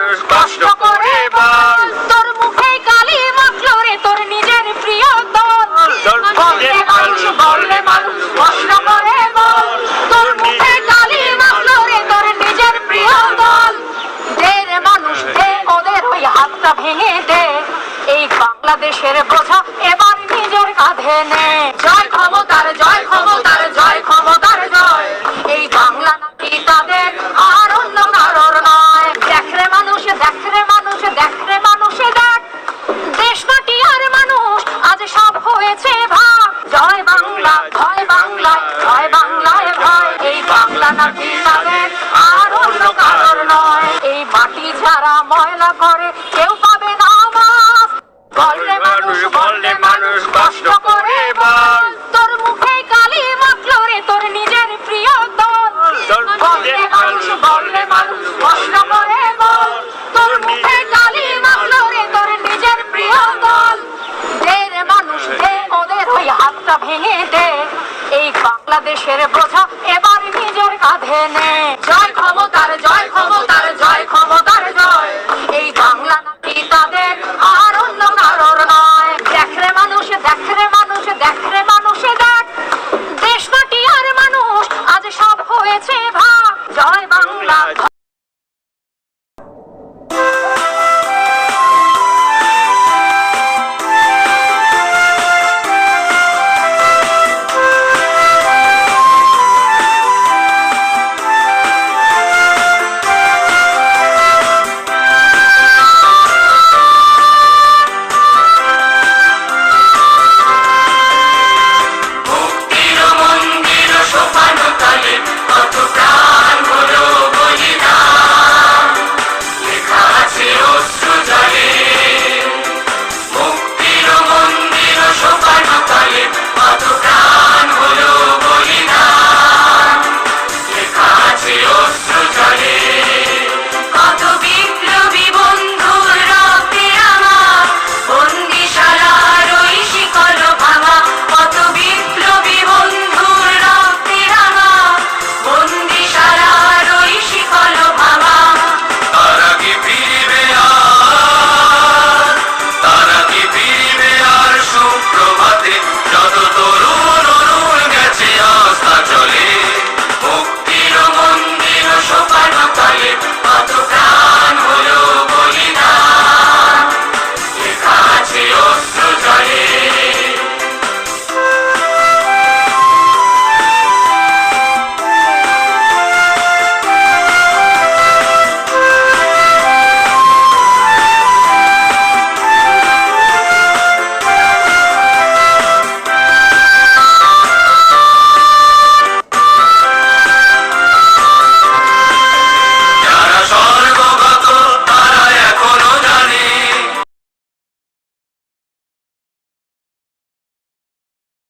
মানুষ কষ্ট করে বল। তোর মুখে কালি মাখলো রে তোর নিজের প্রিয় দল। তোর বললে মানুষ বললে মানুষ কষ্ট করে বল। তোর মুখে কালি মাখলো রে তোর নিজের প্রিয় দল। দে রে মানুষ দে ওদের ওই হাতটা ভেঙে দে। এই বাংলাদেশের বোঝা এবার নিজের কাঁধে নে। জয় ক্ষমতার জয় ক্ষমতার। বাংলা ভয় বাংলায় ভয় বাংলায় ভয় এই বাংলা নাকি আর অন্য কারণ নয়। এই মাটি ছাড়া ময়লা বাংলাদেশের প্রথম এবার নিজের কাঁধে নে। জয় ক্ষমতার জয় ক্ষমতার জয় ক্ষমতা